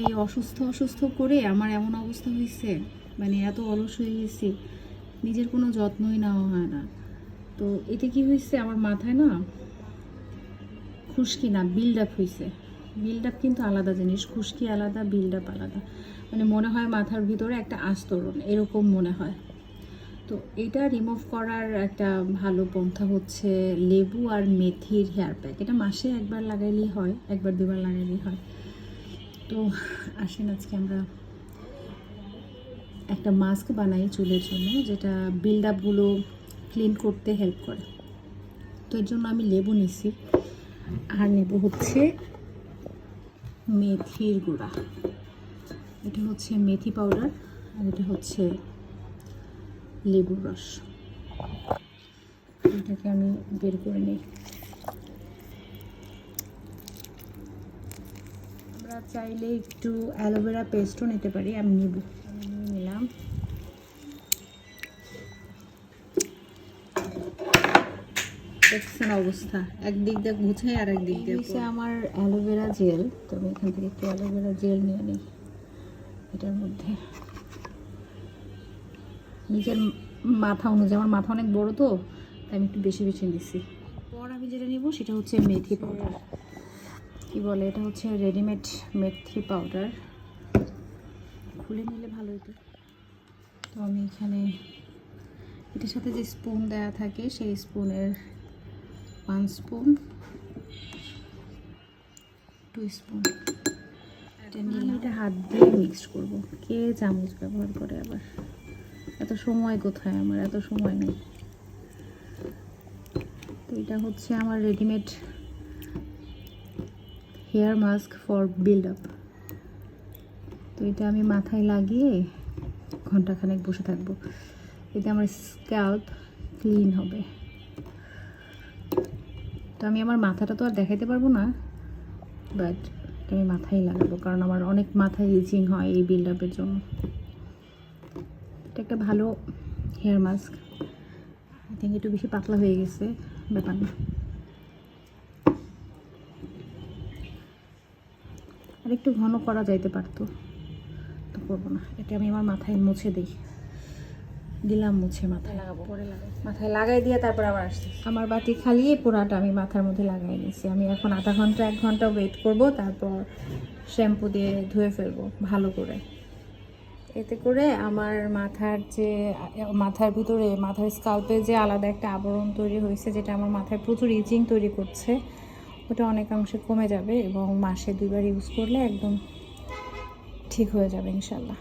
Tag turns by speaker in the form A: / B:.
A: এই অসুস্থ অসুস্থ করে আমার এমন অবস্থা হয়েছে মানে এত অলস হয়ে গেছি, নিজের কোনো যত্নই নেওয়া হয় না। তো এতে কি হয়েছে আমার মাথায় না খুশকি না বিল্ড আপ হয়েছে বিল্ড আপ কিন্তু আলাদা জিনিস, খুশকি আলাদা বিল্ড আপ আলাদা। মানে মনে হয় মাথার ভিতরে একটা আস্তরণ, এরকম মনে হয়। তো এটা রিমুভ করার একটা ভালো পন্থা হচ্ছে লেবু আর মেথির হেয়ার প্যাক এটা মাসে একবার লাগাইলেই হয়, একবার দুবার লাগাইলেই হয়। তো আসেন আজকে আমরা একটা মাস্ক বানাই চুলের জন্য, যেটা বিল্ড আপগুলো ক্লিন করতে হেল্প করে। তো এর জন্য আমি লেবু নিছি, আর নেব হচ্ছে মেথির গুঁড়া। এটা হচ্ছে মেথি পাউডার আর এটা হচ্ছে লেবুর রস। এটাকে আমি বের করে নিই। আমরা চাইলে একটু অ্যালোভেরা পেস্টও নিতে পারি আমি নিব। নিয়ে নিলাম। দেখছেন অবস্থা একদিক দিয়ে গুছাই আর একদিক দিয়ে হচ্ছে আমার অ্যালোভেরা জেল তো আমি এখান থেকে একটু অ্যালোভেরা জেল নিয়ে নিই এটার মধ্যে। নিজের মাথা অনুযায়ী আমার মাথা অনেক বড় তো তাই আমি একটু বেশি বেশি দিচ্ছি পর আমি যেটা নিব সেটা হচ্ছে মেথি পাউডার। কি বলে এটা হচ্ছে রেডিমেড মেথি পাউডার খুলে নিলে ভালো হতো তো আমি এখানে এটার সাথে যে স্পুন দেওয়া থাকে সেই স্পুনের ওয়ান স্পুন টু স্পুন এটা নিয়ে এটা হাত দিয়ে মিক্সড করব। কে চামচ ব্যবহার করে আবার? এত সময় কোথায় আমার? এত সময় নেই। তো এটা হচ্ছে আমার readymade hair mask for build up. তো এটা আমি মাথায় লাগিয়ে ঘন্টাখানেক বসে থাকব। এতে আমার স্ক্যাল্প ক্লিন হবে। তো আমি আমার মাথাটা তো আর দেখাইতে পারব না, বাট আমি মাথায় লাগাবো, কারণ আমার অনেক মাথায় ইচিং হয় এই বিল্ড আপের জন্য। এটা একটা ভালো হেয়ার মাস্ক। আই থিঙ্ক একটু বেশি পাতলা হয়ে গেছে ব্যাপার না। আর একটু ঘন করা যাইতে পারতো। তো করব না। এটা আমি আমার মাথায় মুছে দিই। দিলাম মুছে মাথায়। লাগাবো। পরে লাগাবো মাথায় লাগাই দিয়ে তারপর আবার আসছি। আমার বাটি খালি পোড়াটা আমি মাথার মধ্যে লাগাই নিয়েছি আমি এখন আধা ঘণ্টা এক ঘণ্টা ওয়েট করব তারপর শ্যাম্পু দিয়ে ধুয়ে ফেলব ভালো করে। এতে করে আমার মাথার যে মাথার ভিতরে মাথার স্কাল্পে যে আলাদা একটা আবরণ তৈরি হয়েছে যেটা আমার মাথায় প্রচুর ইচিং তৈরি করছে ওটা অনেকাংশে কমে যাবে এবং মাসে দুইবার ইউজ করলে একদম ঠিক হয়ে যাবে ইনশাল্লাহ